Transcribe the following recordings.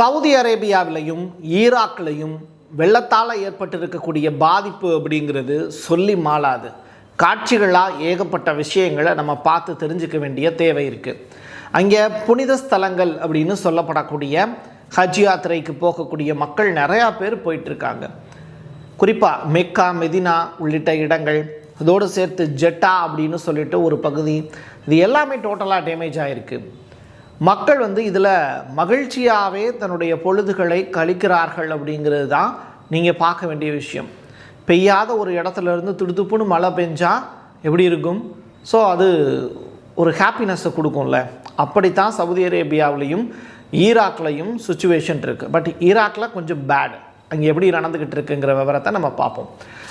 Saudi அரேபியாவிலையும் ஈராக்லையும் வெள்ளத்தால் ஏற்பட்டிருக்கக்கூடிய பாதிப்பு அப்படிங்கிறது சொல்லி மாளாது. காட்சிகளாக ஏகப்பட்ட விஷயங்களை நம்ம பார்த்து தெரிஞ்சுக்க வேண்டிய தேவை இருக்குது அங்கே புனித ஸ்தலங்கள் அப்படின்னு சொல்லப்படக்கூடிய ஹஜ் யாத்திரைக்கு போகக்கூடிய மக்கள் நிறையா பேர் போயிட்டுருக்காங்க. குறிப்பாக மெக்கா மெதினா உள்ளிட்ட இடங்கள் அதோடு சேர்த்து ஜெட்டா அப்படின்னு சொல்லிட்டு ஒரு பகுதி. இது எல்லாமே டோட்டலாக டேமேஜ் ஆகிருக்கு மக்கள் வந்து இதில் மகிழ்ச்சியாகவே தன்னுடைய பொழுதுகளை கழிக்கிறார்கள் அப்படிங்கிறது தான் நீங்கள் பார்க்க வேண்டிய விஷயம். பெய்யாத ஒரு இடத்துல இருந்து துடுதுப்புன்னு மழை பெஞ்சால் எப்படி இருக்கும்? ஸோ அது ஒரு ஹாப்பினஸ்ஸை கொடுக்கும்ல. அப்படித்தான் சவுதி அரேபியாவிலையும் ஈராக்லையும் சுச்சுவேஷன் இருக்குது பட் ஈராக்கில் கொஞ்சம் பேட் அங்கே எப்படி நடந்துக்கிட்டு இருக்குங்கிற விவரத்தை நம்ம பார்ப்போம்.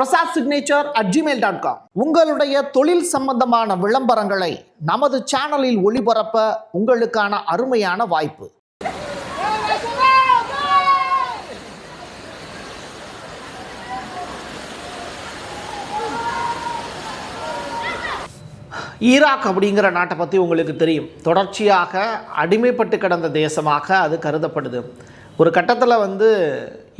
Prasad signature at Gmail dot com உங்களுடைய தொழில் சம்பந்தமான விளம்பரங்களை நமது சேனலில் ஒளிபரப்ப உங்களுக்கான அருமையான வாய்ப்பு. ஈராக் அப்படிங்கிற நாட்டை பற்றி உங்களுக்கு தெரியும். தொடர்ச்சியாக அடிமைப்பட்டு கிடந்த தேசமாக அது கருதப்படுது. ஒரு கட்டத்தில் வந்து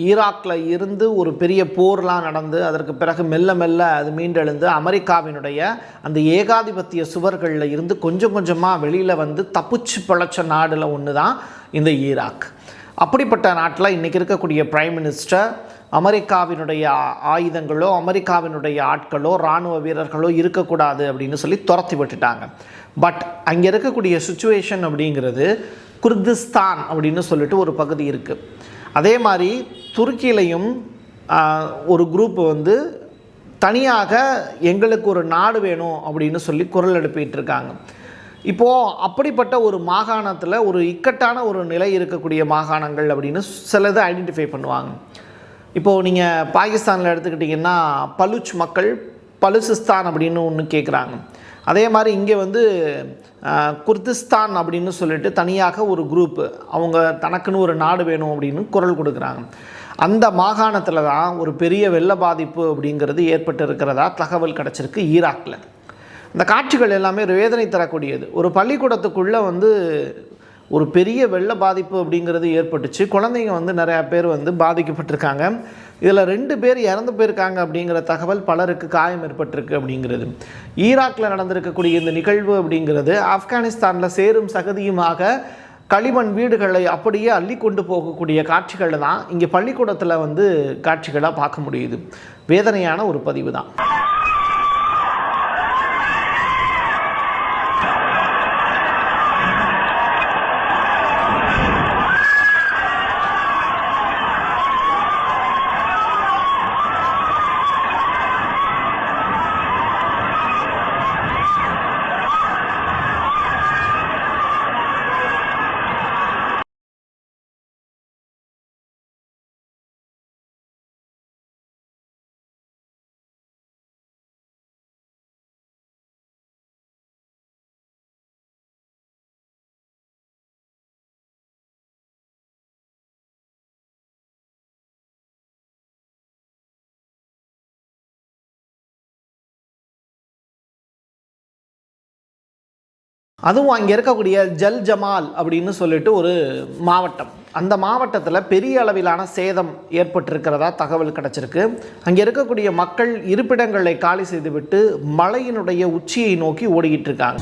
ஈராக்கில் இருந்து ஒரு பெரிய போர்லாம் நடந்து அதற்கு பிறகு மெல்ல மெல்ல அது மீண்டெழுந்து அமெரிக்காவினுடைய அந்த ஏகாதிபத்திய சுவர்களில் இருந்து கொஞ்சம் கொஞ்சமாக வெளியில் வந்து தப்பிச்சு பிழைச்ச நாடில் ஒன்று தான் இந்த ஈராக். அப்படிப்பட்ட நாட்டில் இன்றைக்கி இருக்கக்கூடிய பிரைம் மினிஸ்டர் அமெரிக்காவினுடைய ஆயுதங்களோ அமெரிக்காவினுடைய ஆட்களோ இராணுவ வீரர்களோ இருக்கக்கூடாது அப்படின்னு சொல்லி துரத்தி விட்டுட்டாங்க. பட் அங்கே இருக்கக்கூடிய சுச்சுவேஷன் அப்படிங்கிறது குர்திஸ்தான் அப்படின்னு சொல்லிட்டு ஒரு பகுதி இருக்குது அதே மாதிரி துருக்கியிலையும் ஒரு குரூப் வந்து தனியாக எங்களுக்கு ஒரு நாடு வேணும் அப்படின்னு சொல்லி குரல் எழுப்பிட்டு இருக்காங்க. இப்போது அப்படிப்பட்ட ஒரு மாகாணத்தில் ஒரு இக்கட்டான ஒரு நிலை இருக்கக்கூடிய மாகாணங்கள் அப்படின்னு சிலது ஐடென்டிஃபை பண்ணுவாங்க. இப்போது நீங்கள் பாகிஸ்தானில் எடுத்துக்கிட்டிங்கன்னா பலுச் மக்கள் பலுசிஸ்தான் அப்படின்னு ஒன்று கேட்குறாங்க அதே மாதிரி இங்கே வந்து குர்திஸ்தான் அப்படின்னு சொல்லிட்டு தனியாக ஒரு குரூப் அவங்க தனக்குன்னு ஒரு நாடு வேணும் அப்படின்னு குரல் கொடுக்குறாங்க. அந்த மாகாணத்தில் தான் ஒரு பெரிய வெள்ள பாதிப்பு அப்படிங்கிறது ஏற்பட்டு இருக்கிறதா தகவல் கிடச்சிருக்கு ஈராக்கில் இந்த காட்சிகள் எல்லாமே ஒரு வேதனை தரக்கூடியது. ஒரு பள்ளிக்கூடத்துக்குள்ளே வந்து ஒரு பெரிய வெள்ள பாதிப்பு அப்படிங்கிறது ஏற்பட்டுச்சு. குழந்தைங்க வந்து நிறையா பேர் வந்து பாதிக்கப்பட்டிருக்காங்க. இதில் ரெண்டு பேர் இறந்து போயிருக்காங்க அப்படிங்கிற தகவல் பலருக்கு காயம் ஏற்பட்டிருக்கு அப்படிங்கிறது. ஈராக்கில் நடந்திருக்கக்கூடிய இந்த நிகழ்வு அப்படிங்கிறது ஆப்கானிஸ்தானில் சேரும் சகதியுமாக களிமண் வீடுகளை அப்படியே அள்ளி கொண்டு போகக்கூடிய காட்சிகள் தான் இங்கே பள்ளிக்கூடத்தில் வந்து காட்சிகளாக பார்க்க முடியுது. வேதனையான ஒரு பதிவு தான். அதுவும் அங்கே இருக்கக்கூடிய ஜல் ஜமால் அப்படின்னு சொல்லிட்டு ஒரு மாவட்டம். அந்த மாவட்டத்தில் பெரிய அளவிலான சேதம் ஏற்பட்டிருக்கிறதா தகவல் கிடச்சிருக்கு. அங்கே இருக்கக்கூடிய மக்கள் இருப்பிடங்களை காலி செய்துவிட்டு மலையினுடைய உச்சியை நோக்கி ஓடிக்கிட்டு இருக்காங்க.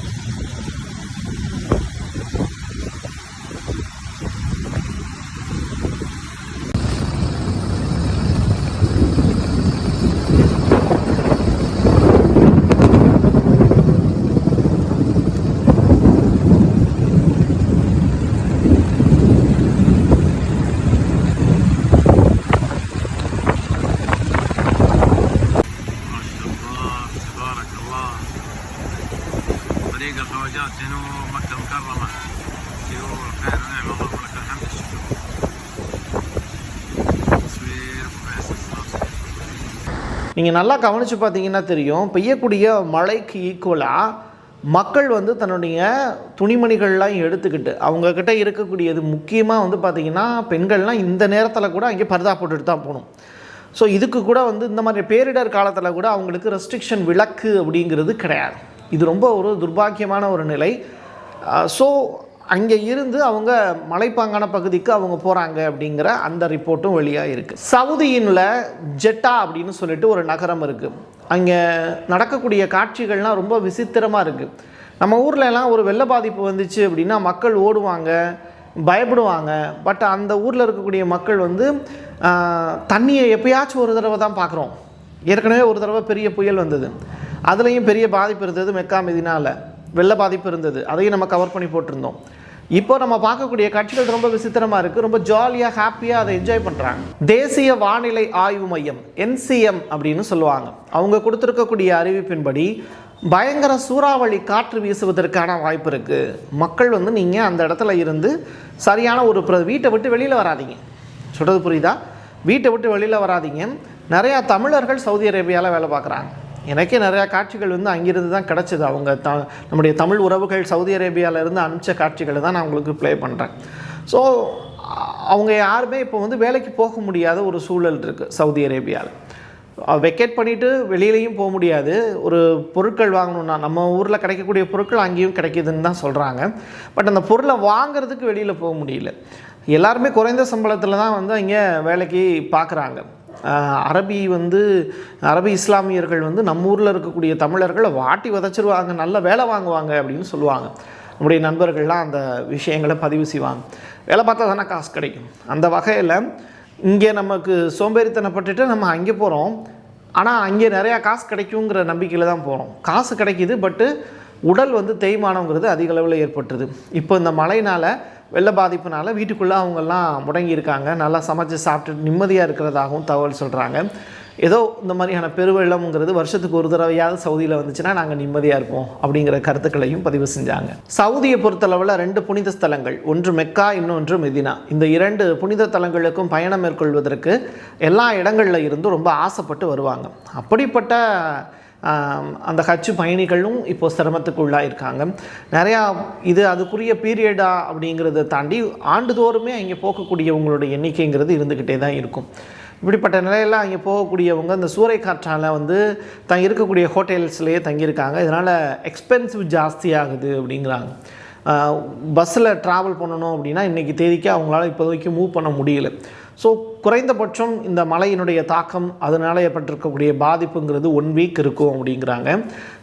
هنا مكة المكرمة يقول خير ونعم اللهم لك الحمد الشكر تصوير مؤسسة நீங்கள் நல்லா கவனித்து பார்த்தீங்கன்னா தெரியும் பெய்யக்கூடிய மழைக்கு ஈக்குவலாக மக்கள் வந்து தன்னுடைய துணிமணிகள்லாம் எடுத்துக்கிட்டு அவங்கக்கிட்ட இருக்கக்கூடியது முக்கியமாக வந்து பார்த்திங்கன்னா பெண்கள்லாம் இந்த நேரத்தில் கூட அங்கே பர்தா போட்டுட்டு தான் போகணும் ஸோ இதுக்கு கூட வந்து இந்த மாதிரி பேரிடர் காலத்தில் கூட அவங்களுக்கு ரெஸ்ட்ரிக்ஷன் விலக்கு அப்படிங்கிறது கிடையாது இது ரொம்ப ஒரு துர்பாக்கியமான ஒரு நிலை. ஸோ அங்கே இருந்து அவங்க மலைப்பாங்கான பகுதிக்கு அவங்க போகிறாங்க அப்படிங்கிற அந்த ரிப்போர்ட்டும் வெளியாக இருக்குது சவுதியினில் ஜெட்டா அப்படின்னு சொல்லிட்டு ஒரு நகரம் இருக்குது அங்கே நடக்கக்கூடிய காட்சிகள்லாம் ரொம்ப விசித்திரமாக இருக்குது நம்ம ஊரில் எல்லாம் ஒரு வெள்ள பாதிப்பு வந்துச்சு அப்படின்னா மக்கள் ஓடுவாங்க பயப்படுவாங்க. பட் அந்த ஊரில் இருக்கக்கூடிய மக்கள் வந்து தண்ணியை எப்பயாச்சும் ஒரு தடவை தான் பார்க்குறோம். ஏற்கனவே ஒரு தடவை பெரிய புயல் வந்தது. அதுலேயும் பெரிய பாதிப்பு இருந்தது மெக்கா மெதினாவில் வெள்ள பாதிப்பு இருந்தது. அதையும் நம்ம கவர் பண்ணி போட்டிருந்தோம். இப்போ நம்ம பார்க்கக்கூடிய காட்சிகள் ரொம்ப விசித்திரமாக இருக்குது ரொம்ப ஜாலியாக ஹாப்பியாக அதை என்ஜாய் பண்ணுறாங்க தேசிய வானிலை ஆய்வு மையம் என்சிஎம் அப்படின்னு சொல்லுவாங்க. அவங்க கொடுத்துருக்கக்கூடிய அறிவிப்பின்படி பயங்கர சூறாவளி காற்று வீசுவதற்கான வாய்ப்பு இருக்குது மக்கள் வந்து நீங்கள் அந்த இடத்துல இருந்து சரியான ஒரு பிர வீட்டை விட்டு வெளியில் வராதீங்க. சொல்கிறது புரியுதா? வீட்டை விட்டு வெளியில் வராதீங்க. நிறையா தமிழர்கள் சவுதி அரேபியாவில் வேலை பார்க்குறாங்க. எனக்கே நிறையா காட்சிகள் வந்து அங்கிருந்து தான் கிடச்சிது. அவங்க த நம்முடைய தமிழ் உறவுகள் சவுதி அரேபியாவிலேருந்து அனுப்பிச்ச காட்சிகளை தான் நான் உங்களுக்கு ப்ளே பண்ணுறேன் ஸோ அவங்க யாருமே இப்போ வந்து வேலைக்கு போக முடியாத ஒரு சூழல் இருக்குது சவுதி அரேபியாவில். வெக்கேட் பண்ணிவிட்டு வெளியிலையும் போக முடியாது. ஒரு பொருட்கள் வாங்கணுன்னா நம்ம ஊரில் கிடைக்கக்கூடிய பொருட்கள் அங்கேயும் கிடைக்குதுன்னு தான் சொல்கிறாங்க பட் அந்த பொருளை வாங்குறதுக்கு வெளியில் போக முடியல. எல்லாருமே குறைந்த சம்பளத்தில் தான் வந்து அங்கே வேலைக்கு பார்க்குறாங்க அரபி வந்து அரபி இஸ்லாமியர்கள் வந்து நம்ம ஊரில் இருக்கக்கூடிய தமிழர்களை வாட்டி விதைச்சிருவாங்க நல்ல வேலை வாங்குவாங்க அப்படின்னு சொல்லுவாங்க. நம்முடைய நண்பர்கள்லாம் அந்த விஷயங்களை பதிவு செய்வாங்க. வேலை பார்த்தா தானே காசு கிடைக்கும். அந்த வகையில் இங்கே நமக்கு சோம்பேறித்தனப்பட்டுட்டு நம்ம அங்கே போகிறோம் ஆனால் அங்கே நிறையா காசு கிடைக்குங்கிற நம்பிக்கையில் தான் போகிறோம் காசு கிடைக்கிது பட்டு உடல் வந்து தேய்மானங்கிறது அதிக அளவில் ஏற்பட்டுருது. இப்போ இந்த மழைனால் வெள்ள பாதிப்புனால வீட்டுக்குள்ளே அவங்கெல்லாம் முடங்கியிருக்காங்க. நல்லா சமைச்சு சாப்பிட்டு நிம்மதியாக இருக்கிறதாகவும் தகவல் சொல்கிறாங்க ஏதோ இந்த மாதிரியான பெருவெள்ளம்ங்கிறது வருஷத்துக்கு ஒரு தடவையாவது சவுதியில் வந்துச்சுன்னா நாங்கள் நிம்மதியாக இருப்போம் அப்படிங்கிற கருத்துக்களையும் பதிவு செஞ்சாங்க. சவுதியை பொறுத்தளவில் ரெண்டு புனித ஸ்தலங்கள் ஒன்று மெக்கா இன்னொன்று மெதினா. இந்த இரண்டு புனித தலங்களுக்கும் பயணம் மேற்கொள்வதற்கு எல்லா இடங்களில் இருந்தும் ரொம்ப ஆசைப்பட்டு வருவாங்க. அப்படிப்பட்ட அந்த ஹஜ் பயணிகளும் இப்போது சிரமத்துக்கு உள்ளாயிருக்காங்க நிறையா இது அதுக்குரிய பீரியடா அப்படிங்கிறத தாண்டி ஆண்டுதோறுமே அங்கே போகக்கூடியவங்களோட எண்ணிக்கைங்கிறது இருந்துக்கிட்டே தான் இருக்கும். இப்படிப்பட்ட நிலையில் அங்கே போகக்கூடியவங்க இந்த சூறை காற்றால் வந்து தங்க இருக்கக்கூடிய ஹோட்டல்ஸ்லேயே தங்கியிருக்காங்க. இதனால் எக்ஸ்பென்சிவ் ஜாஸ்தியாகுது அப்படிங்கிறாங்க. பஸ்ஸில் ட்ராவல் பண்ணணும் அப்படின்னா இன்றைக்கி தேதிக்கு அவங்களால இப்போதைக்கு மூவ் பண்ண முடியல. ஸோ குறைந்தபட்சம் இந்த மழையினுடைய தாக்கம் அதனால் ஏற்பட்டிருக்கக்கூடிய பாதிப்புங்கிறது ஒன் வீக் இருக்கும் அப்படிங்கிறாங்க.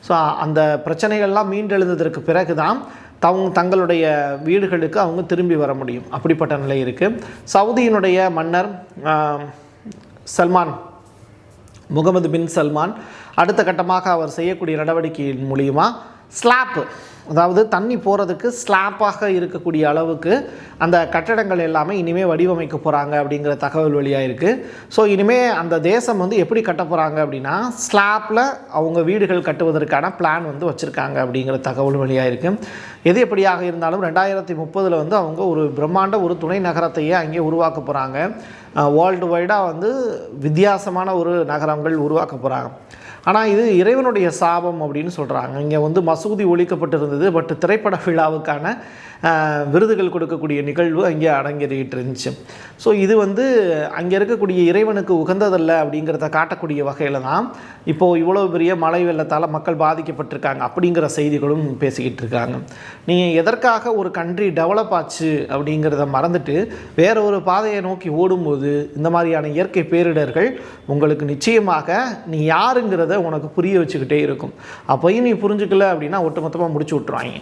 ஸோ அந்த பிரச்சனைகள்லாம் மீண்டெழுந்ததற்கு பிறகு தான் தவங்க தங்களுடைய வீடுகளுக்கு அவங்க திரும்பி வர முடியும். அப்படிப்பட்ட நிலை இருக்குது சவுதியினுடைய மன்னர் சல்மான் முகமது பின் சல்மான் அடுத்த கட்டமாக அவர் செய்யக்கூடிய நடவடிக்கையின் மூலியமாக ஸ்லாப்பு அதாவது தண்ணி போகிறதுக்கு ஸ்லாப்பாக இருக்கக்கூடிய அளவுக்கு அந்த கட்டடங்கள் எல்லாமே இனிமேல் வடிவமைக்க போகிறாங்க அப்படிங்கிற தகவல் வழியாக இருக்குது ஸோ இனிமேல் அந்த தேசம் வந்து எப்படி கட்ட போகிறாங்க அப்படின்னா ஸ்லாப்பில் அவங்க வீடுகள் கட்டுவதற்கான பிளான் வந்து வச்சுருக்காங்க அப்படிங்கிற தகவல் வழியாக இருக்குது எது எப்படியாக இருந்தாலும் ரெண்டாயிரத்தி முப்பதில் வந்து அவங்க ஒரு பிரம்மாண்ட ஒரு துணை நகரத்தையே அங்கே உருவாக்க போகிறாங்க வேர்ல்டு வைடாக வந்து வித்தியாசமான ஒரு நகரங்கள் உருவாக்க போகிறாங்க ஆனால் இது இறைவனுடைய சாபம் அப்படின்னு சொல்கிறாங்க இங்கே வந்து மசூதி ஒழிக்கப்பட்டிருந்தது பட் திரைப்பட விழாவுக்கான விருதுகள் கொடுக்கக்கூடிய நிகழ்வு அங்கே அடங்கிட்டு இருந்துச்சு. ஸோ இது வந்து அங்கே இருக்கக்கூடிய இறைவனுக்கு உகந்ததல்ல அப்படிங்கிறத காட்டக்கூடிய வகையில் தான் இப்போது இவ்வளோ பெரிய மழை வெள்ளத்தால் மக்கள் பாதிக்கப்பட்டிருக்காங்க அப்படிங்கிற செய்திகளும் பேசிக்கிட்டு இருக்காங்க. நீங்கள் எதற்காக ஒரு கண்ட்ரி டெவலப் ஆச்சு அப்படிங்கிறத மறந்துட்டு வேற ஒரு பாதையை நோக்கி ஓடும்போது இந்த மாதிரியான இயற்கை பேரிடர்கள் உங்களுக்கு நிச்சயமாக நீ யாருங்கிறத உனக்கு புரிய வச்சுக்கிட்டே இருக்கும். அப்போயும் நீ புரிஞ்சுக்கல அப்படின்னா ஒட்டுமொத்தமாக முடிச்சு விட்டுருவாங்க.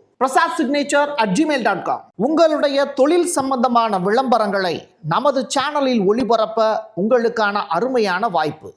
Prasad signature at Gmail dot com உங்களுடைய தொழில் சம்பந்தமான விளம்பரங்களை நமது சேனலில் ஒளிபரப்ப உங்களுக்கான அருமையான வாய்ப்பு.